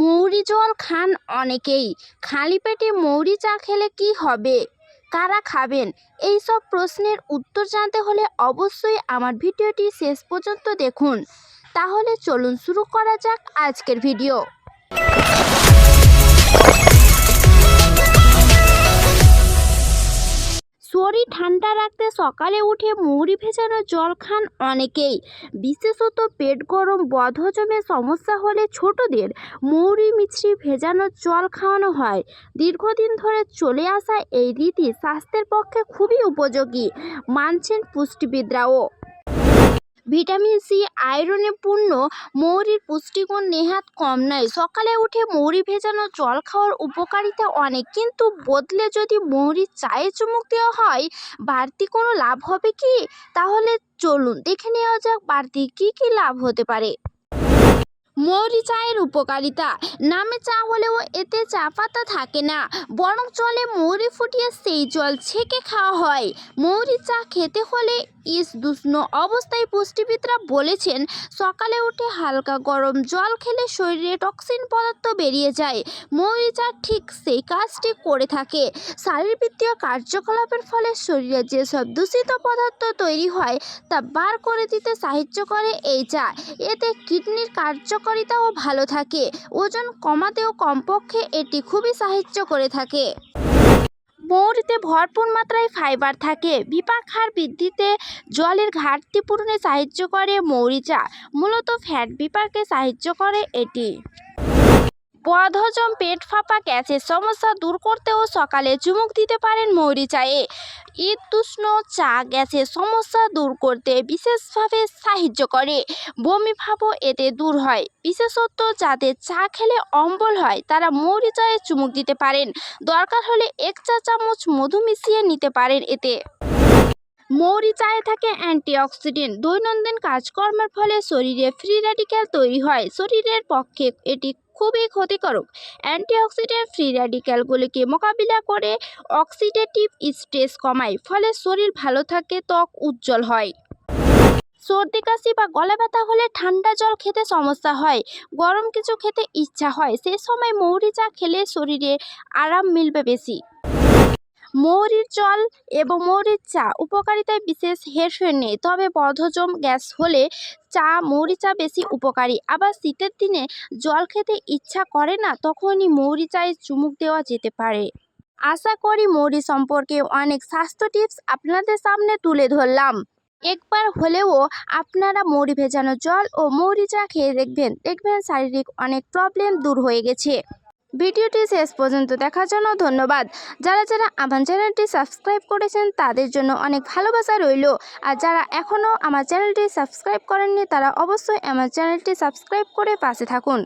মৌরি জল খান অনেকেই। খালি পেটে মৌরি চা খেলে কি হবে? কারা খাবেন? এই সব প্রশ্নের উত্তর জানতে হলে অবশ্যই আমার ভিডিওটি শেষ পর্যন্ত দেখুন। তাহলে চলুন শুরু করা যাক আজকের ভিডিও। শরীর ঠান্ডা রাখতে সকালে উঠে মৌরি ভেজানো জল খান অনেকেই। বিশেষত পেট গরম, বদহজমে সমস্যা হলে ছোটদের মৌরি মিছরি ভেজানো জল খাওয়ানো হয়। দীর্ঘদিন ধরে চলে আসা এই রীতি স্বাস্থ্যের পক্ষে খুবই উপযোগী, মানছেন পুষ্টিবিদরাও। ভিটামিন সি, আয়রনে পূর্ণ, মৌরির পুষ্টিগুণ নেহাত কম নয়। সকালে উঠে মৌরি ভেজানো জল খাওয়ার উপকারিতা অনেক, কিন্তু বদলে যদি মৌরির চায়ে চুমুক দেওয়া হয়, বাড়তি কোনো লাভ হবে কি? তাহলে চলুন দেখে নেওয়া যাক বাড়তি কী কী লাভ হতে পারে। মৌরি চায়ের উপকারিতা। নামে চা হলেও এতে চা পাতা থাকে না। বরং জলে মৌরি ফুটিয়ে সেই জল ছেঁকে খাওয়া হয়। মৌরি চা খেতে হলে ইস দুষ্ণ অবস্থায় পুষ্টিবিদরা বলেছেন, সকালে উঠে হালকা গরম জল খেলে শরীরে টক্সিন পদার্থ বেরিয়ে যায়। মৌরি চা ঠিক সেই কাজটি করে থাকে। শারীরবৃত্তীয় কার্যকলাপের ফলে শরীরে যেসব দূষিত পদার্থ তৈরি হয়, তা বার করে দিতে সাহায্য করে এই চা। এতে কিডনির কার্যকারিতাও ভালো থাকে। ওজন কমাতেও কমপক্ষে এটি খুবই সাহায্য করে থাকে। মৌরিতে ভরপুর মাত্রায় ফাইবার থাকে। বিপাক হার বৃদ্ধিতে জলের ঘাটতি পূরণে সাহায্য করে মৌরি চা। মূলত ফ্যাট বিপাকে সাহায্য করে এটি। বদহজম পেট ফাঁপা গ্যাসের সমস্যা দূর করতেও সকালে চুমুক দিতে পারেন মৌরি চায়ে। ঈদ তুষ্ণ চা গ্যাসের সমস্যা দূর করতে বিশেষভাবে সাহায্য করে। বমি ভাবও এতে দূর হয়। বিশেষত যাদের চা খেলে অম্বল হয়, তারা মৌরি চায়ে চুমুক দিতে পারেন। দরকার হলে এক চা চামচ মধু মিশিয়ে নিতে পারেন এতে। মৌরি চায়ে থাকে অ্যান্টিঅক্সিডেন্ট। দৈনন্দিন কাজকর্মের ফলে শরীরে ফ্রি র্যাডিক্যাল তৈরি হয়। শরীরের পক্ষে এটি খুবই ক্ষতিকারক। অ্যান্টিঅক্সিডেন্ট ফ্রি র্যাডিক্যালগুলিকে মোকাবিলা করে অক্সিডেটিভ স্ট্রেস কমায়, ফলে শরীর ভালো থাকে, ত্বক উজ্জ্বল হয়। সর্দি, কাশি বা গলা ব্যথা হলে ঠান্ডা জল খেতে সমস্যা হয়, গরম কিছু খেতে ইচ্ছা হয়। সে সময় মৌরি চা খেলে শরীরে আরাম মিলবে বেশি। মৌরির জল এবং মৌরির চা উপকারিতায় বিশেষ হেরফের নেই। তবে বদহজম গ্যাস হলে চা, মৌরি চা বেশি উপকারী। আবার শীতের দিনে জল খেতে ইচ্ছা করে না, তখনই মৌরি চায়ে চুমুক দেওয়া যেতে পারে। আশা করি মৌরি সম্পর্কে অনেক স্বাস্থ্য টিপস আপনাদের সামনে তুলে ধরলাম। একবার হলেও আপনারা মৌরি ভেজানো জল ও মৌরি চা খেয়ে দেখবেন দেখবেন শারীরিক অনেক প্রবলেম দূর হয়ে গেছে। ভিডিওটি শেষ পর্যন্ত দেখার জন্য ধন্যবাদ। যারা যারা আমার চ্যানেলটি সাবস্ক্রাইব করেছেন, তাদের জন্য অনেক ভালোবাসা রইল। আর যারা এখনও আমার চ্যানেলটি সাবস্ক্রাইব করেননি, তারা অবশ্যই আমার চ্যানেলটি সাবস্ক্রাইব করে পাশে থাকুন।